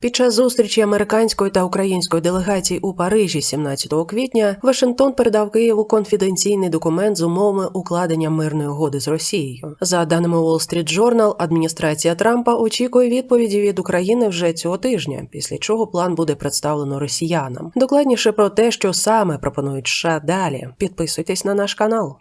Під час зустрічі американської та української делегацій у Парижі 17 квітня Вашингтон передав Києву конфіденційний документ з умовами укладення мирної угоди з Росією. За даними Wall Street Journal, адміністрація Трампа очікує відповіді від України вже цього тижня, після чого план буде представлено росіянам. Докладніше про те, що саме пропонують США далі. Підписуйтесь на наш канал.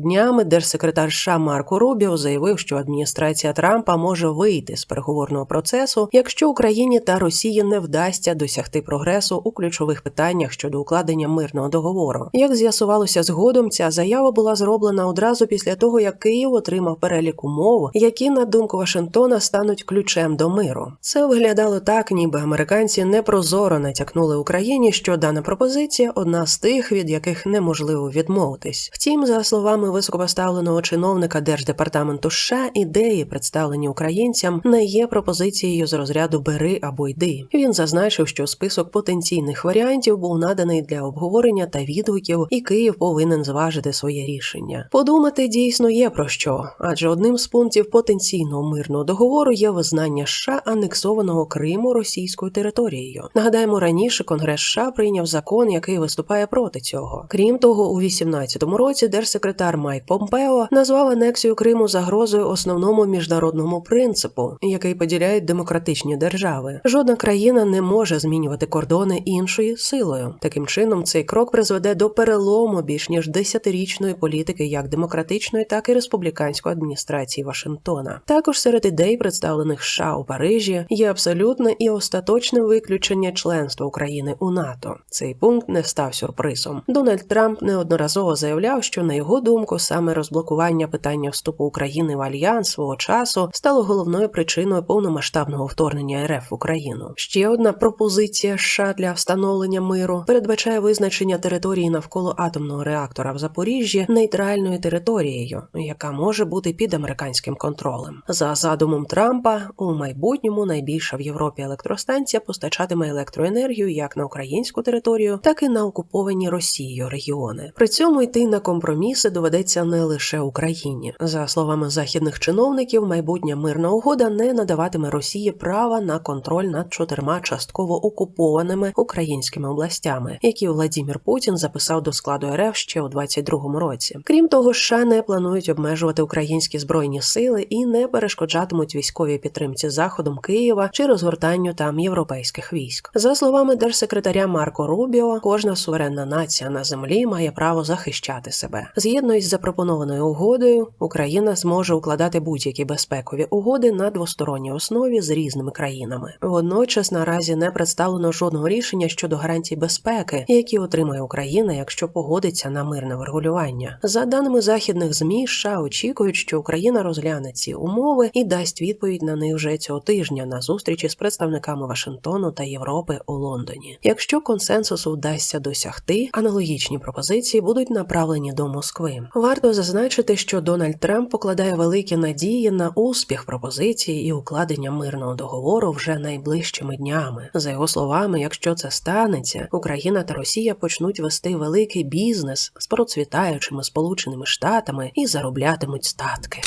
Днями держсекретар США Марко Рубіо заявив, що адміністрація Трампа може вийти з переговорного процесу, якщо Україні та Росії не вдасться досягти прогресу у ключових питаннях щодо укладення мирного договору. Як з'ясувалося згодом, ця заява була зроблена одразу після того, як Київ отримав перелік умов, які на думку Вашингтона стануть ключем до миру. Це виглядало так, ніби американці непрозоро натякнули Україні, що дана пропозиція одна з тих, від яких неможливо відмовитись. Втім, за словами високопоставленого чиновника держдепартаменту США, ідеї, представлені українцям, не є пропозицією з розряду бери або йди. Він зазначив, що список потенційних варіантів був наданий для обговорення та відгуків, і Київ повинен зважити своє рішення. Подумати дійсно є про що, адже одним з пунктів потенційного мирного договору є визнання США анексованого Криму російською територією. Нагадаємо, раніше Конгрес США прийняв закон, який виступає проти цього. Крім того, у 18-му році держсекретар Майк Помпео назвав анексію Криму загрозою основному міжнародному принципу, який поділяють демократичні держави. Жодна країна не може змінювати кордони іншою силою. Таким чином, цей крок призведе до перелому більш ніж десятирічної політики як демократичної, так і республіканської адміністрації Вашингтона. Також серед ідей, представлених США у Парижі, є абсолютне і остаточне виключення членства України у НАТО. Цей пункт не став сюрпризом. Дональд Трамп неодноразово заявляв, що на його думку саме розблокування питання вступу України в альянс свого часу стало головною причиною повномасштабного вторгнення РФ в Україну. Ще одна пропозиція США для встановлення миру передбачає визначення території навколо атомного реактора в Запоріжжі нейтральною територією, яка може бути під американським контролем. За задумом Трампа, у майбутньому найбільша в Європі електростанція постачатиме електроенергію як на українську територію, так і на окуповані Росією регіони. При цьому йти на компроміси доведеться не лише Україні. За словами західних чиновників, майбутня мирна угода не надаватиме Росії права на контроль над чотирма частково окупованими українськими областями, які Владімір Путін записав до складу РФ ще у 22-му році. Крім того, США не планують обмежувати українські збройні сили і не перешкоджатимуть військовій підтримці заходом Києва чи розгортанню там європейських військ. За словами держсекретаря Марко Рубіо, кожна суверенна нація на землі має право захищати себе. Згідно із запропонованою угодою, Україна зможе укладати будь-які безпекові угоди на двосторонній основі з різними країнами. Водночас наразі не представлено жодного рішення щодо гарантій безпеки, які отримає Україна, якщо погодиться на мирне врегулювання. За даними західних змі, США очікують, що Україна розгляне ці умови і дасть відповідь на них вже цього тижня на зустрічі з представниками Вашингтону та Європи у Лондоні. Якщо консенсусу вдасться досягти, аналогічні пропозиції будуть направлені до Москви. Варто зазначити, що Дональд Трамп покладає великі надії на успіх пропозиції і укладення мирного договору вже найближчими днями. За його словами, якщо це станеться, Україна та Росія почнуть вести великий бізнес з процвітаючими Сполученими Штатами і зароблятимуть статки.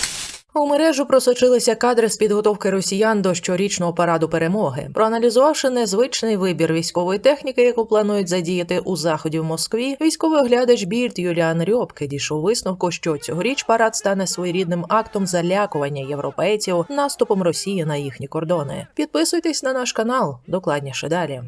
У мережу просочилися кадри з підготовки росіян до щорічного параду перемоги. Проаналізувавши незвичний вибір військової техніки, яку планують задіяти у заході в Москві, військовий оглядач Більд Юліан Рьобки дійшов висновку, що цьогоріч парад стане своєрідним актом залякування європейців наступом Росії на їхні кордони. Підписуйтесь на наш канал, докладніше далі.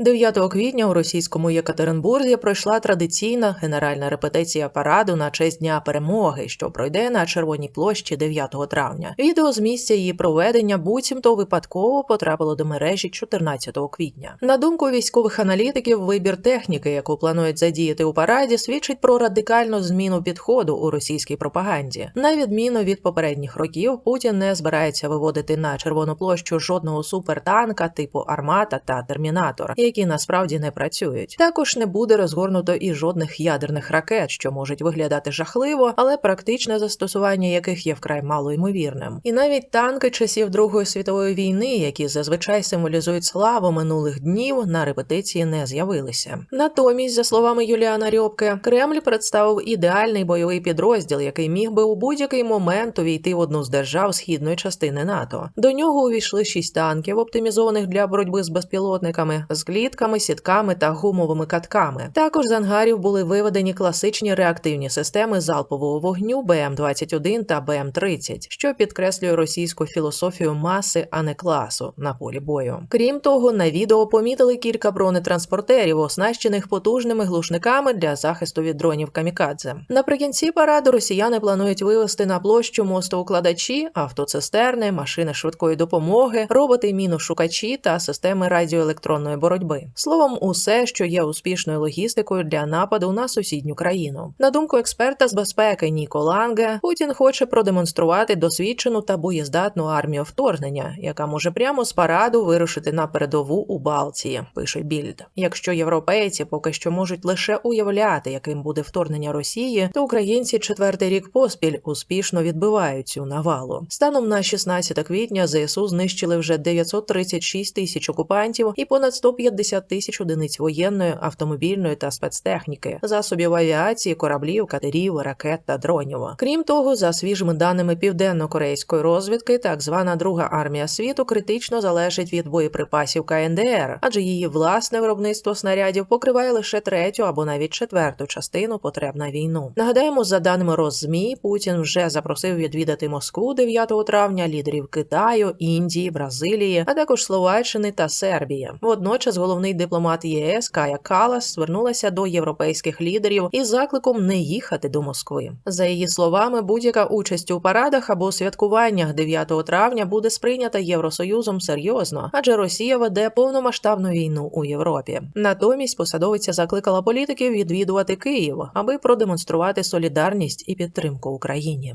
9 квітня у російському Єкатеринбурзі пройшла традиційна генеральна репетиція параду на честь Дня перемоги, що пройде на Червоній площі 9 травня. Відео з місця її проведення буцімто випадково потрапило до мережі 14 квітня. На думку військових аналітиків, вибір техніки, яку планують задіяти у параді, свідчить про радикальну зміну підходу у російській пропаганді. На відміну від попередніх років, Путін не збирається виводити на червону площу жодного супертанка типу Армата та Термінатор які насправді не працюють. Також не буде розгорнуто і жодних ядерних ракет, що можуть виглядати жахливо, але практичне застосування яких є вкрай мало ймовірним. І навіть танки часів Другої світової війни, які зазвичай символізують славу минулих днів, на репетиції не з'явилися. Натомість, за словами Юліана Рьобке, Кремль представив ідеальний бойовий підрозділ, який міг би у будь-який момент увійти в одну з держав східної частини НАТО. До нього увійшли шість танків, оптимізованих для боротьби з безпілотниками, з клітками, сітками та гумовими катками. Також з ангарів були виведені класичні реактивні системи залпового вогню БМ-21 та БМ-30, що підкреслює російську філософію маси, а не класу на полі бою. Крім того, на відео помітили кілька бронетранспортерів, оснащених потужними глушниками для захисту від дронів камікадзе. Наприкінці параду росіяни планують вивести на площу мостоукладачі, автоцистерни, машини швидкої допомоги, роботи міношукачі та системи радіоелектронної боротьби. Словом, усе, що є успішною логістикою для нападу на сусідню країну. На думку експерта з безпеки Ніко Ланге, Путін хоче продемонструвати досвідчену та боєздатну армію вторгнення, яка може прямо з параду вирушити на передову у Балтії. Пише Більд. Якщо європейці поки що можуть лише уявляти, яким буде вторгнення Росії, то українці четвертий рік поспіль успішно відбивають цю навалу. Станом на 16 квітня ЗСУ знищили вже 936 тисяч окупантів і понад 150 тисяч одиниць воєнної, автомобільної та спецтехніки, засобів авіації, кораблів, катерів, ракет та дронів. Крім того, за свіжими даними південно-корейської розвідки, так звана Друга армія світу критично залежить від боєприпасів КНДР, адже її власне виробництво снарядів покриває лише третю або навіть четверту частину потреб на війну. Нагадаємо, за даними Роззмі, Путін вже запросив відвідати Москву 9 травня лідерів Китаю, Індії, Бразилії, а також Словаччини та Сербії. Водночас головний дипломат ЄС Кая Калас звернулася до європейських лідерів із закликом не їхати до Москви. За її словами, будь-яка участь у парадах або святкуваннях 9 травня буде сприйнята Євросоюзом серйозно, адже Росія веде повномасштабну війну у Європі. Натомість посадовиця закликала політиків відвідувати Київ, аби продемонструвати солідарність і підтримку Україні.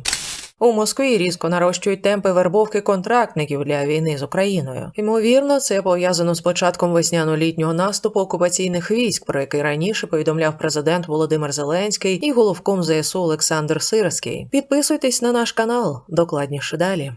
У Москві різко нарощують темпи вербовки контрактників для війни з Україною. Ймовірно, це пов'язано з початком весняно-літнього наступу окупаційних військ, про який раніше повідомляв президент Володимир Зеленський і головком ЗСУ Олександр Сирський. Підписуйтесь на наш канал, докладніше далі.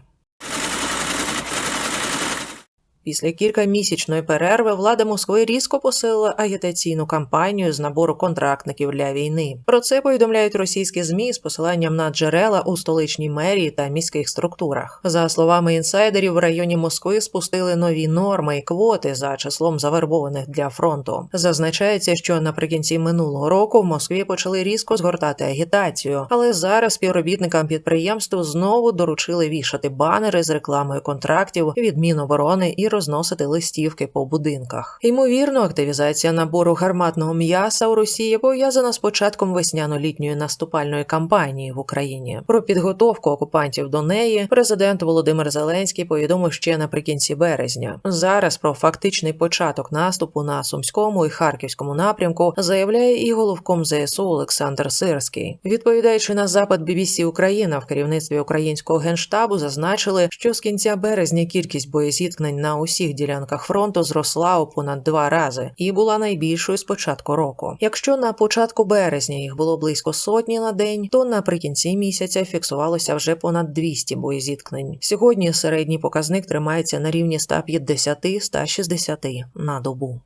Після кількамісячної перерви влада Москви різко посилила агітаційну кампанію з набору контрактників для війни. Про це повідомляють російські змі з посиланням на джерела у столичній мерії та міських структурах. За словами інсайдерів, в районі Москви спустили нові норми і квоти за числом завербованих для фронту. Зазначається, що наприкінці минулого року в Москві почали різко згортати агітацію, але зараз співробітникам підприємств знову доручили вішати банери з рекламою контрактів від Міноборони і розносити листівки по будинках. Ймовірно, активізація набору гарматного м'яса у Росії пов'язана з початком весняно-літньої наступальної кампанії в Україні. Про підготовку окупантів до неї президент Володимир Зеленський повідомив ще наприкінці березня. Зараз про фактичний початок наступу на сумському і харківському напрямку заявляє і головком ЗСУ Олександр Сирський. Відповідаючи на запит BBC Україна в керівництві українського генштабу, зазначили, що з кінця березня кількість боєзіткнень на усіх ділянках фронту зросла у понад два рази і була найбільшою з початку року. Якщо на початку березня їх було близько сотні на день, то наприкінці місяця фіксувалося вже понад 200 боєзіткнень. Сьогодні середній показник тримається на рівні 150-160 на добу.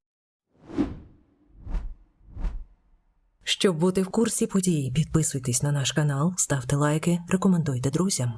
Щоб бути в курсі подій, підписуйтесь на наш канал, ставте лайки, рекомендуйте друзям.